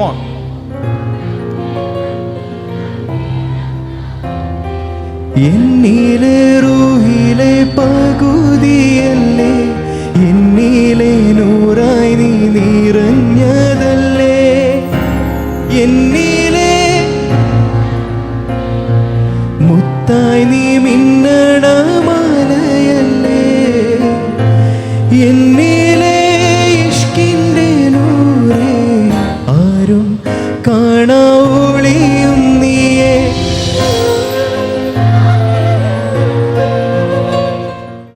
Come on എന്നിലെ റൂഹിലെ പകുതിയല്ലേ? എന്നിലെ നൂറായി നീ നിറഞ്ഞതല്ലേ? എന്നിലെ മുത്തായി നീ മിന്നട മാലയല്ലേ? എന്നിലെ കാണാവൊളിയും